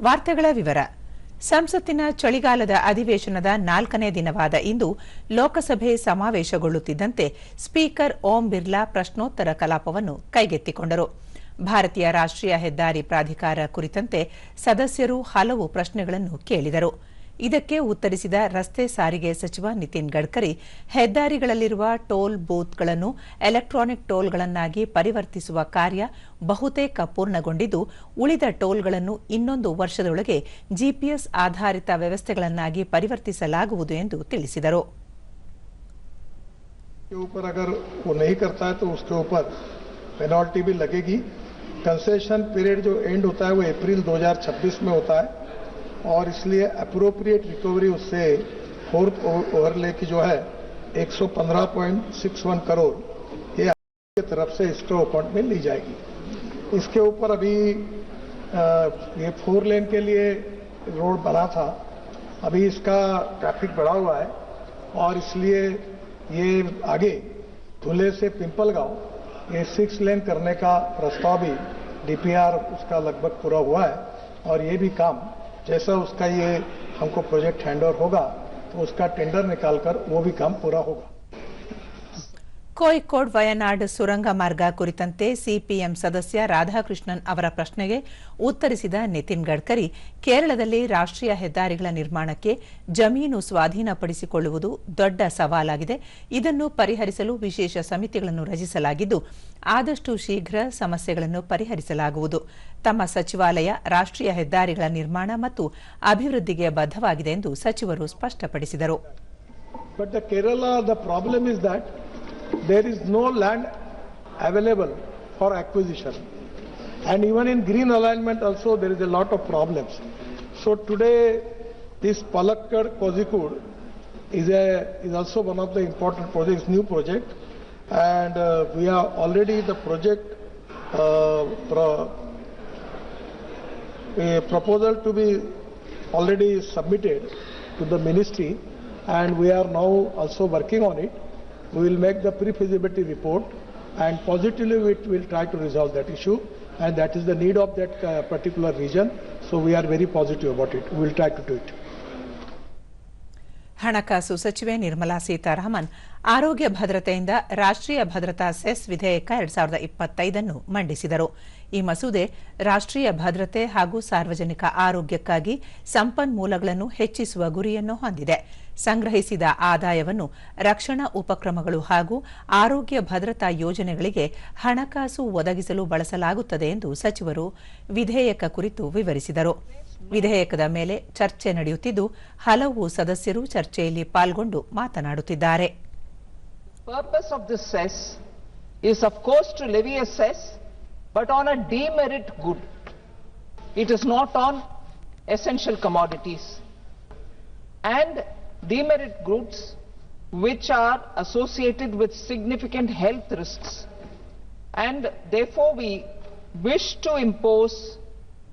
ವಾರ್ತೆಗಳ ವಿವರ. ಸಂಸತ್ತಿನ ಚಳಿಗಾಲದ ಅಧಿವೇಶನದ ನಾಲ್ಕನೇ ದಿನವಾದ ಇಂದು ಲೋಕಸಭೆ ಸಮಾವೇಶಗೊಳ್ಳುತ್ತಿದ್ದಂತೆ ಸ್ಪೀಕರ್ ಓಂ ಬಿರ್ಲಾ ಪ್ರಶ್ನೋತ್ತರ ಕಲಾಪವನ್ನು ಕೈಗೆತ್ತಿಕೊಂಡರು. ಭಾರತೀಯ ರಾಷ್ಟ್ರೀಯ ಹೆದ್ದಾರಿ ಪ್ರಾಧಿಕಾರ ಕುರಿತಂತೆ ಸದಸ್ಯರು ಹಲವು ಪ್ರಶ್ನೆಗಳನ್ನು ಕೇಳಿದರು. ಇದಕ್ಕೆ ಉತ್ತರಿಸಿದ ರಸ್ತೆ ಸಾರಿಗೆ ಸಚಿವ ನಿತಿನ್ ಗಡ್ಕರಿ ಹೆದ್ದಾರಿಗಳಲ್ಲಿರುವ ಟೋಲ್ ಬೂತ್ಗಳನ್ನು ಎಲೆಕ್ಟ್ರಾನಿಕ್ ಟೋಲ್ಗಳನ್ನಾಗಿ ಪರಿವರ್ತಿಸುವ ಕಾರ್ಯ ಬಹುತೇಕ ಪೂರ್ಣಗೊಂಡಿದ್ದು ಉಳಿದ ಟೋಲ್ಗಳನ್ನು ಇನ್ನೊಂದು ವರ್ಷದೊಳಗೆ ಜಿಪಿಎಸ್ ಆಧಾರಿತ ವ್ಯವಸ್ಥೆಗಳನ್ನಾಗಿ ಪರಿವರ್ತಿಸಲಾಗುವುದು ಎಂದು ತಿಳಿಸಿದರು के ऊपर अगर वो नहीं करता है तो उसके ऊपर पेनल्टी भी लगेगी कंसेशन पीरियड जो एंड होता है वो अप्रैल 2026 में होता है और इसलिए अप्रोप्रिएट रिकवरी उससे फोर्थ ओवरले की जो है 115.61 करोड़ ये की तरफ़ से स्टो अकाउंट में ली जाएगी। इसके ऊपर अभी अ, ये फोर लेन के लिए रोड बना था। अभी इसका ट्रैफ़िक बढ़ा हुआ है और इसलिए ये आगे धुले से पिंपल गाँव ये सिक्स लेन करने का प्रस्ताव भी डीपीआर उसका लगभग पूरा हुआ है और ये भी काम जैसा उसका ये हमको प्रोजेक्ट हैंडओवर होगा तो उसका टेंडर निकालकर वो भी काम पूरा होगा। ಕೋಯಿಕೋಡ್ ವಯನಾಡ್ ಸುರಂಗ ಮಾರ್ಗ ಕುರಿತಂತೆ ಸಿಪಿಎಂ ಸದಸ್ಯ ರಾಧಾಕೃಷ್ಣನ್ ಅವರ ಪ್ರಶ್ನೆಗೆ ಉತ್ತರಿಸಿದ ನಿತಿನ್ ಗಡ್ಕರಿ, ಕೇರಳದಲ್ಲಿ ರಾಷ್ಟ್ರೀಯ ಹೆದ್ದಾರಿಗಳ ನಿರ್ಮಾಣಕ್ಕೆ ಜಮೀನು ಸ್ವಾಧೀನಪಡಿಸಿಕೊಳ್ಳುವುದು ದೊಡ್ಡ ಸವಾಲಾಗಿದೆ. ಇದನ್ನು ಪರಿಹರಿಸಲು ವಿಶೇಷ ಸಮಿತಿಗಳನ್ನು ರಚಿಸಲಾಗಿದ್ದು, ಆದಷ್ಟು ಶೀಘ್ರ ಸಮಸ್ಯೆಗಳನ್ನು ಪರಿಹರಿಸಲಾಗುವುದು. ತಮ್ಮ ಸಚಿವಾಲಯ ರಾಷ್ಟ್ರೀಯ ಹೆದ್ದಾರಿಗಳ ನಿರ್ಮಾಣ ಮತ್ತು ಅಭಿವೃದ್ಧಿಗೆ ಬದ್ಧವಾಗಿದೆ ಎಂದು ಸಚಿವರು ಸ್ಪಷ್ಟಪಡಿಸಿದರು. There is no land available for acquisition. And even in green alignment also there is a lot of problems. So today this Palakkad Kozhikode is a is also one of the important projects, new project. And uh, we are already the project uh, pro- a proposal to be already submitted to the ministry and we are now also working on it. We will make the pre-feasibility report and positively we will try to resolve that issue and that is the need of that uh, particular region. So we are very positive about it. We will try to do it. ಹಣಕಾಸು ಸಚಿವೆ ನಿರ್ಮಲಾ ಸೀತಾರಾಮನ್ ಆರೋಗ್ಯ ಭದ್ರತೆಯಿಂದ ರಾಷ್ಟ್ರೀಯ ಭದ್ರತಾ cess ವಿಧೇಯಕ ಎರಡ್ ಸಾವಿರದ ಇಪ್ಪತ್ತೈದನ್ನು ಮಂಡಿಸಿದರು ಈ ಮಸೂದೆ ರಾಷ್ಟ್ರೀಯ ಭದ್ರತೆ ಹಾಗೂ ಸಾರ್ವಜನಿಕ ಆರೋಗ್ಯಕ್ಕಾಗಿ ಸಂಪನ್ಮೂಲಗಳನ್ನು ಹೆಚ್ಚಿಸುವ ಗುರಿಯನ್ನು ಹೊಂದಿದೆ. ಸಂಗ್ರಹಿಸಿದ ಆದಾಯವನ್ನು ರಕ್ಷಣಾ ಉಪಕ್ರಮಗಳು ಹಾಗೂ ಆರೋಗ್ಯ ಭದ್ರತಾ ಯೋಜನೆಗಳಿಗೆ ಹಣಕಾಸು ಒದಗಿಸಲು ಬಳಸಲಾಗುತ್ತದೆ ಎಂದು ಸಚಿವರು ವಿಧೇಯಕ ಕುರಿತು ವಿವರಿಸಿದರು. ವಿಧೇಯಕದ ಮೇಲೆ ಚರ್ಚೆ ನಡೆಯುತ್ತಿದ್ದು, ಹಲವು ಸದಸ್ಯರು ಚರ್ಚೆಯಲ್ಲಿ ಪಾಲ್ಗೊಂಡು ಮಾತನಾಡುತ್ತಿದ್ದಾರೆ. Purpose of this cess is, of course, to levy a cess but on a demerit good. It is not on essential commodities. And demerit goods which are associated with significant health risks. And therefore we wish to impose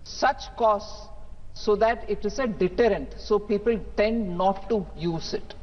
such costs so that it is a deterrent so people tend not to use it